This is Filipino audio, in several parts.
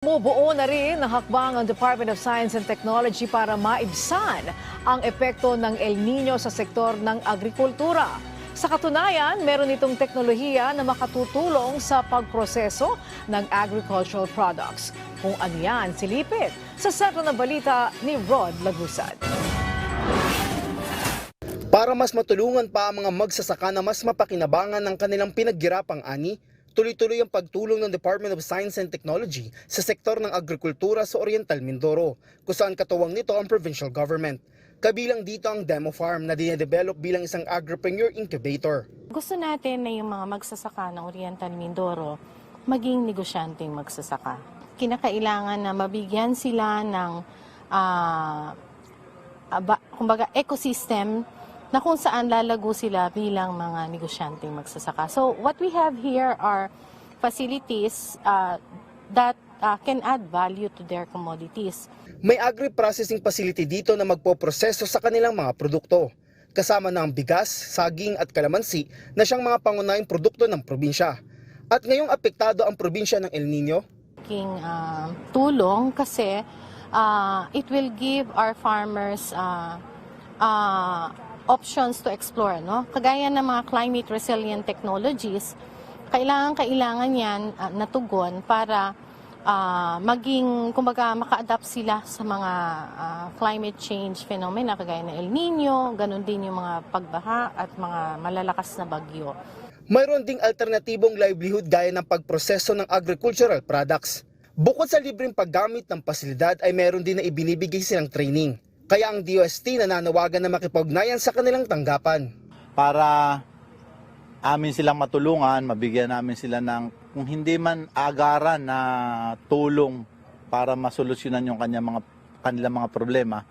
Bumubuo na rin ng hakbang ang Department of Science and Technology para maibsan ang epekto ng El Nino sa sektor ng agrikultura. Sa katunayan, meron itong teknolohiya na makatutulong sa pagproseso ng agricultural products. Kung ano yan, silipit sa sentro ng balita ni Rod Lagusad. Para mas matulungan pa ang mga magsasaka na mas mapakinabangan ng kanilang pinaggirapang ani, tuloy-tuloy ang pagtulong ng Department of Science and Technology sa sektor ng agrikultura sa Oriental Mindoro, kung saan katuwang nito ang provincial government. Kabilang dito ang demo farm na dinedevelop bilang isang agripreneur incubator. Gusto natin na yung mga magsasaka ng Oriental Mindoro maging negosyanteng magsasaka. Kinakailangan na mabigyan sila ng aba- kumbaga ecosystem na kung saan lalago sila bilang mga negosyanteng magsasaka. So what we have here are facilities ah, that ah, can add value to their commodities. May agri-processing facility dito na magpoproseso sa kanilang mga produkto. Kasama na ang bigas, saging at kalamansi na siyang mga pangunahing produkto ng probinsya. At ngayong apektado ang probinsya ng El Nino, aking ah, tulong kasi ah, it will give our farmers ah, ah, options to explore. No? Kagaya ng mga climate resilient technologies, kailangan kailangan yan ah, natugon para ah, maging, kumbaga, maka-adapt sila sa mga ah, climate change phenomena kagaya ng El Nino, ganun din yung mga pagbaha at mga malalakas na bagyo. mayroon ding alternatibong livelihood gaya ng pagproseso ng agricultural products. Bukod sa libreng paggamit ng pasilidad ay meron din na ibinibigay silang training. Kaya ang DOST nananawagan na makipagnayan sa kanilang tanggapan. para amin silang matulungan, mabigyan namin sila ng kung hindi man agaran na tulong para masolusyonan yung kanya mga kanilang mga problema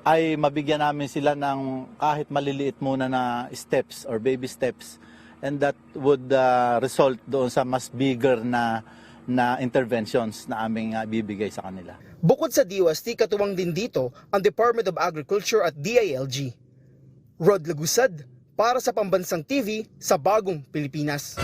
ay mabigyan namin sila ng kahit maliliit muna na steps or baby steps and that would uh, result doon sa mas bigger na na interventions na aming uh, bibigay sa kanila. Bukod sa DOST, katuwang din dito ang Department of Agriculture at DILG. Rod Lagusad, para sa Pambansang TV sa Bagong Pilipinas.